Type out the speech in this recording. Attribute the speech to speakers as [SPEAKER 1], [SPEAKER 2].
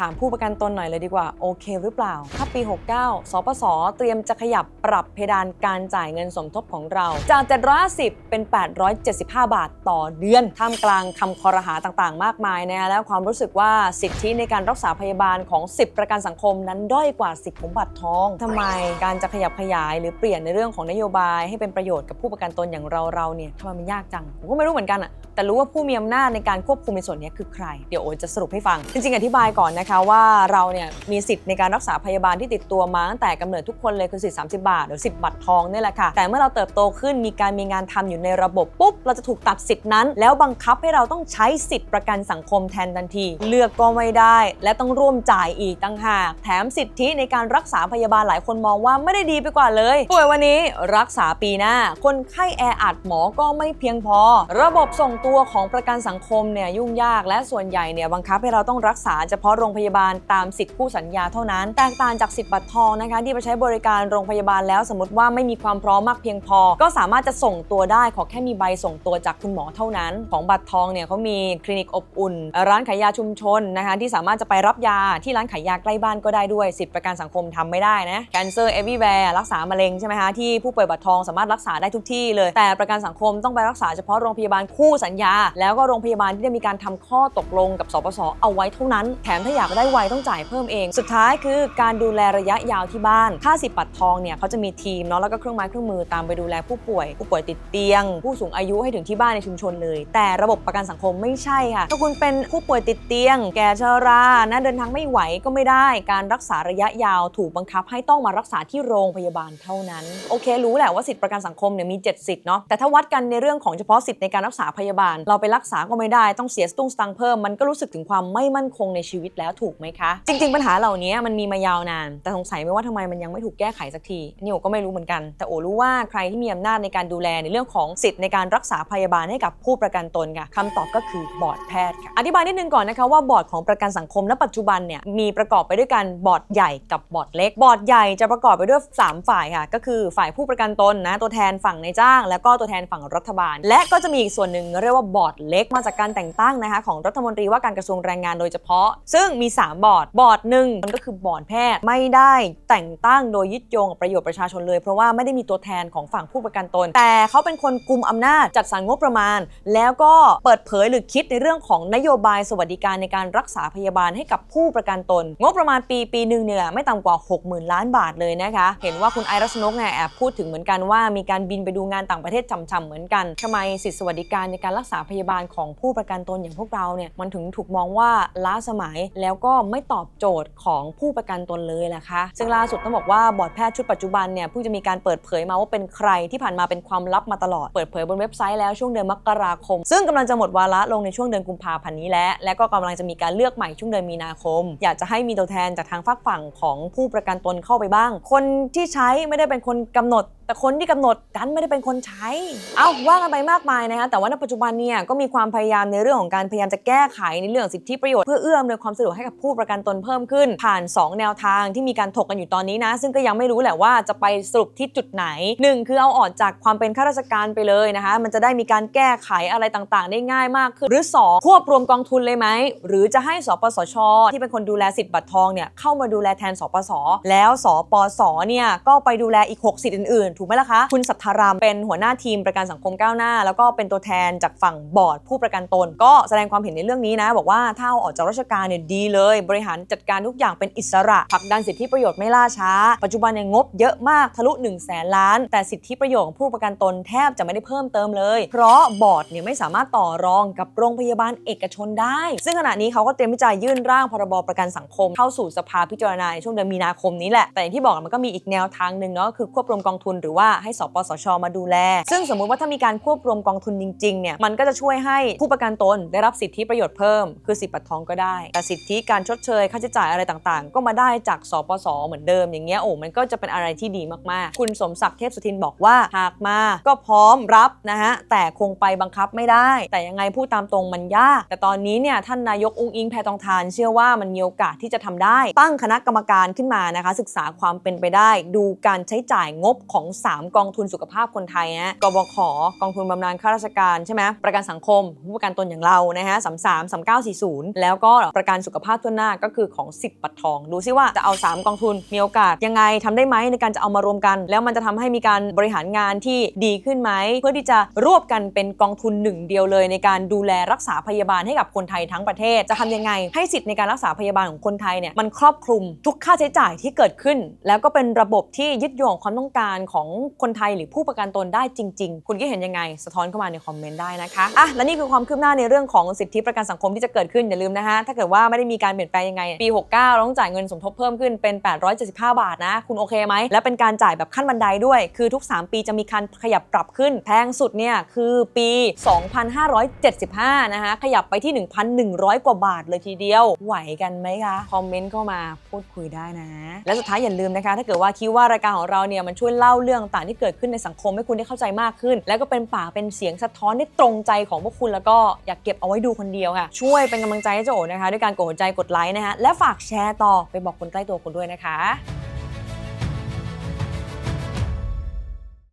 [SPEAKER 1] ถามผู้ประกันตนหน่อยเลยดีกว่า โอเคหรือเปล่า ถ้าปี 69 สปส เตรียมจะขยับปรับเพดานการจ่ายเงินสมทบของเรา จาก750เป็น 875 บาทต่อเดือน ท่ามกลางคำคอรหาต่างๆ มากมายนะและความรู้สึกว่าสิทธิในการรักษาพยาบาลของ 10 ประกันสังคมนั้นด้อยกว่าสิทธิของบัตรทองทำไมการจะขยับขยาย หรือเปลี่ยนในเรื่องของนโยบาย ให้เป็นประโยชน์กับผู้ประกันตนอย่างเราเราเนี่ยทำไมมันยากจังผมก็ไม่รู้เหมือนกันอะแต่รู้ว่าผู้มีอำนาจในการควบคุมในส่วนนี้คือใคร เดี๋ยวโอจะสรุปให้ฟังจริงๆอธิบายก่อนนะคะว่าเราเนี่ยมีสิทธิ์ในการรักษาพยาบาลที่ติดตัวมาตั้งแต่กำเนิดทุกคนเลยคือสิทธิ์30 บาท หรือสิทธิ์บัตรทองนี่แหละค่ะ แต่เมื่อเราเติบโตขึ้นมีการมีงานทำอยู่ในระบบปุ๊บ เราจะถูกตัดสิทธิ์นั้น แล้วบังคับให้เราต้องใช้สิทธิ์ประกันสังคมแทนทันที เลือกก็ไม่ได้ และต้องร่วมจ่ายอีกตั้งหาก แถมสิทธิในการรักษาพยาบาลหลายคนมองว่าไม่ได้ดีไปกว่าเลยป่วยวันนี้รักษาปีหน้า คนไข้แออัดหมอก็ไม่เพียงพอ ระบบส่งตัวของประกันสังคมเนี่ยยุ่งยากและส่วนใหญ่เนี่ยบังคับให้เราต้องรักษาเฉพาะโรงพยาบาลตามสิทธิคู่สัญญาเท่านั้น แตกต่างจากสิทธิ์บัตรทองนะคะ ที่ไปใช้บริการโรงพยาบาลแล้วสมมติว่าไม่มีความพร้อมมากเพียงพอ ก็สามารถจะส่งตัวได้ขอแค่มีใบส่งตัวจากคุณหมอเท่านั้น ของบัตรทองเนี่ยเขามีคลินิกอบอุ่น ร้านขายยาชุมชนนะคะที่สามารถจะไปรับยาที่ร้านขายยาใกล้บ้านก็ได้ด้วยสิทธิประกันสังคมทำไม่ได้นะ Cancer Everywhere รักษามะเร็งใช่ไหมคะที่ผู้ป่วยบัตรทองสามารถรักษาได้ทุกที่เลย แต่ประกันสังคมต้องไปรักษาเฉพาะโรงพยาบาลคู่สัญญา แล้วก็โรงพยาบาลที่ได้มีการทำข้อตกลงกับสปสเอาไว้เท่านั้นแถมถ้าอยากได้ไวต้องจ่ายเพิ่มเอง สุดท้ายคือการดูแลระยะยาวที่บ้าน ค่าสิทธิ์บัตรทองเนี่ยเขาจะมีทีมเนาะแล้วก็เครื่องไม้เครื่องมือตามไปดูแลผู้ป่วย ผู้ป่วยติดเตียง ผู้สูงอายุให้ถึงที่บ้านในชุมชนเลย แต่ระบบประกันสังคมไม่ใช่ค่ะ ถ้าคุณเป็นผู้ป่วยติดเตียง แก่ชรานะเดินทางไม่ไหวก็ไม่ได้ การรักษาระยะยาวถูกบังคับให้ต้องมารักษาที่โรงพยาบาลเท่านั้น โอเค รู้แหละว่าสิทธิประกันสังคมเนี่ยมี7สิทธิ์เนาะแต่ถ้าวัดกันในเรื่องของเฉพาะสิทธิ์ในการรักษาพยาบาล เราไปรักษาก็ไม่ได้ต้องเสียสตุ้งสตังเพิ่มมันก็รู้สึกถึงความไม่มั่นคงในชีวิตแล้วถูกไหมคะ จริง ๆ ปัญหาเหล่านี้มันมีมายาวนาน แต่สงสัยไหมว่าทำไมมันยังไม่ถูกแก้ไขสักทีนี่โอก็ไม่รู้เหมือนกัน แต่โอรู้ว่าใครที่มีอำนาจในการดูแลในเรื่องของสิทธิ์ในการรักษาพยาบาลให้กับผู้ประกันตนค่ะคำตอบก็คือบอร์ดแพทย์ค่ะอธิบายนิดนึงก่อนนะคะว่าบอร์ดของประกันสังคมณปัจจุบันเนี่ยมีประกอบไปด้วยกันบอร์ดใหญ่กับบอร์ดเล็ก บอร์ดใหญ่จะประกอบไปด้วย 3 ฝ่ายค่ะ ก็คือฝ่ายผู้ประกันตนนะตัวแทนฝั่งในจ้าง แล้วก็ตัวแทนฝั่งรัฐบาล และก็จะมีอีกส่วนหนึ่งเรียกว่าบอร์ดเล็กมาจากการแต่งตั้งนะคะของรัฐมนตรีว่าการกระทรวงแรงงานโดยเฉพาะ ซึ่งมีี 3 บอร์ด บอร์ดหนึ่งมันก็คือบอร์ดแพทย์ไม่ได้แต่งตั้งโดยยึดโยงกับประโยชน์ประชาชนเลย เพราะว่าไม่ได้มีตัวแทนของฝั่งผู้ประกันตน แต่เขาเป็นคนกุมอำนาจจัดสรรงบประมาณ แล้วก็เปิดเผยหรือคิดในเรื่องของนโยบายสวัสดิการในการรักษาพยาบาลให้กับผู้ประกันตน งบประมาณปีปีหนึ่งเนี่ยไม่ต่ำกว่า 60,000 ล้านบาทเลยนะคะเห็นว่าคุณไอรัชนกเนี่ยแอบพูดถึงเหมือนกันว่ามีการบินไปดูงานต่างประเทศจำๆเหมือนกันทำไมสิทธิสวัสดิการในการรักษาพยาบาลของผู้ประกันตนอย่างพวกเราเนี่ยมันถึงถูกมองว่าล้าสมัยแล้วแล้วก็ไม่ตอบโจทย์ของผู้ประกันตนเลยล่ะคะ ซึ่งล่าสุดต้องบอกว่าบอร์ดแพทย์ชุดปัจจุบันเนี่ยเพิ่งจะมีการเปิดเผยมาว่าเป็นใครที่ผ่านมาเป็นความลับมาตลอด เปิดเผยบนเว็บไซต์แล้วช่วงเดือนมกราคม ซึ่งกำลังจะหมดวาระลงในช่วงเดือนกุมภาพันธ์นี้แล้วและก็กำลังจะมีการเลือกใหม่ช่วงเดือนมีนาคม อยากจะให้มีตัวแทนจากทางฝักฝั่งของผู้ประกันตนเข้าไปบ้าง คนที่ใช้ไม่ได้เป็นคนกำหนดแต่คนที่กำหนดดันไม่ได้เป็นคนใช้ เอาว่ากันไปมากมายนะคะแต่ว่าในปัจจุบันเนี่ยก็มีความพยายามในเรื่องของการพยายามจะแก้ไขในเรื่องสิทธิประโยชน์เพื่อเอื้ออำนความสะดวกให้กับผู้ประกันตนเพิ่มขึ้น ผ่าน 2 แนวทางที่มีการถกกันอยู่ตอนนี้นะ ซึ่งก็ยังไม่รู้แหละว่าจะไปสรุปที่จุดไหน 1 คือเอาออกจากความเป็นข้าราชการไปเลยนะคะ มันจะได้มีการแก้ไขอะไรต่างๆ ได้ง่ายมากขึ้นหรือ 2 ควบรวมกองทุนเลยไหมหรือจะให้สปสช ที่เป็นคนดูแลสิทธิ์บัตรทองเนี่ยเข้ามาดูแลแทนสปสแล้วสปสเนี่ยก็ไปดูแลอีก6สิทธิ์อื่นถูกไหมล่ะคะ คุณสัทธารามเป็นหัวหน้าทีมประกันสังคมก้าวหน้า แล้วก็เป็นตัวแทนจากฝั่งบอร์ดผู้ประกันตน ก็แสดงความเห็นในเรื่องนี้นะ บอกว่าถ้าอออกจากราชการเนี่ยดีเลย บริหารจัดการทุกอย่างเป็นอิสระผลักดันสิทธิประโยชน์ไม่ล่าช้า ปัจจุบันเนี่ยงบเยอะมากทะลุ1นึ่งแสนล้าน แต่สิทธิประโยชน์ของผู้ประกันตนแทบจะไม่ได้เพิ่มเติมเลย เพราะบอร์ดเนี่ยไม่สามารถต่อรองกับโรงพยาบาลเอกชนได้ ซึ่งขณะนี้เขาก็เตรียมที่จะยื่นร่างพรบประกันสังคม เข้าสู่สภาพิจารณาในช่วงเดือนมีนาคมนี้แหละแต่อย่างที่บอกมันก็มีอีกแนวทางหนึ่งเนาะคือควบรวมกองทุนหรือว่าให้สปสช มาดูแล ซึ่งสมมุติว่าถ้ามีการควบรวมกองทุนจริงๆเนี่ยมันก็จะช่วยให้ผู้ประกันตนได้รับสิทธิประโยชน์เพิ่ม คือสิทธิบัตรทองก็ได้ แต่สิทธิการชดเชย ค่าใช้จ่ายอะไรต่างๆ ก็มาได้จากสปสเหมือนเดิมอย่างเงี้ยโอ้มันก็จะเป็นอะไรที่ดีมากๆ คุณสมศักดิ์เทพสุทินบอกว่าหากมาก็พร้อมรับนะฮะแต่คงไปบังคับไม่ได้ แต่ยังไงพูดตามตรงมันยาก แต่ตอนนี้เนี่ยท่านนายกอุ้งอิงแพทองทาน เชื่อว่ามันมีโอกาสที่จะทำได้ ตั้งคณะกรรมการขึ้นมานะคะศึกษาความเป็นไปได้ ดูการใช้จ่ายงบของ3 กองทุนสุขภาพคนไทยฮะกบขกองทุนบำนาญข้าราชการใช่ไหมประกันสังคมผู้ประกันตนอย่างเรานะฮะ33 3940แล้วก็ประกันสุขภาพทั่วหน้าก็คือของสิทธิ์ปัดทอง ดูซิว่าจะเอา 3 กองทุนมีโอกาสยังไงทำได้ไหมในการจะเอามารวมกัน แล้วมันจะทำให้มีการบริหารงานที่ดีขึ้นไหมเพื่อที่จะรวบกันเป็นกองทุนหนึ่งเดียวเลย ในการดูแลรักษาพยาบาลให้กับคนไทยทั้งประเทศจะทำยังไง ให้สิทธิ์ในการรักษาพยาบาลของคนไทยเนี่ยมันครอบคลุมทุกค่าใช้จ่ายที่เกิดขึ้น แล้วก็เป็นระบบที่ยึดโยงความต้องการของคนไทยหรือผู้ประกันตนได้จริง ๆ คุณคิดเห็นยังไง สะท้อนเข้ามาในคอมเมนต์ได้นะคะอะและนี่คือความคืบหน้าในเรื่องของสิทธิประกันสังคมที่จะเกิดขึ้นอย่าลืมนะฮะถ้าเกิดว่าไม่ได้มีการเปลี่ยนแปลงยังไงปี 69เราต้องจ่ายเงินสมทบเพิ่มขึ้นเป็น 875 บาทนะคุณโอเคไหมและเป็นการจ่ายแบบขั้นบันไดด้วย คือทุก 3 ปีจะมีการขยับปรับขึ้นแพงสุดเนี่ยคือปี 2575 นะคะขยับไปที่ 1,100 กว่าบาทเลยทีเดียว ไหวกันไหมคะคอมเมนต์เข้ามาพูดคุยได้นะ และสุดท้ายอย่าลืมนะคะ ถ้าเกิดว่าคิดว่ารายการของเราเนี่ยมันช่วยเล่าเรื่องื่องต่างที่เกิดขึ้นในสังคมให้คุณได้เข้าใจมากขึ้น แล้วก็เป็นปากเป็นเสียงสะท้อนได้ตรงใจของพวกคุณแล้วก็อยากเก็บเอาไว้ดูคนเดียวค่ะ ช่วยเป็นกำลังใจให้เจ้าโอนะคะ ด้วยการกดหัวใจกดไลค์นะคะและฝากแชร์ต่อไปบอกคนใกล้ตัวคุณด้วยนะคะ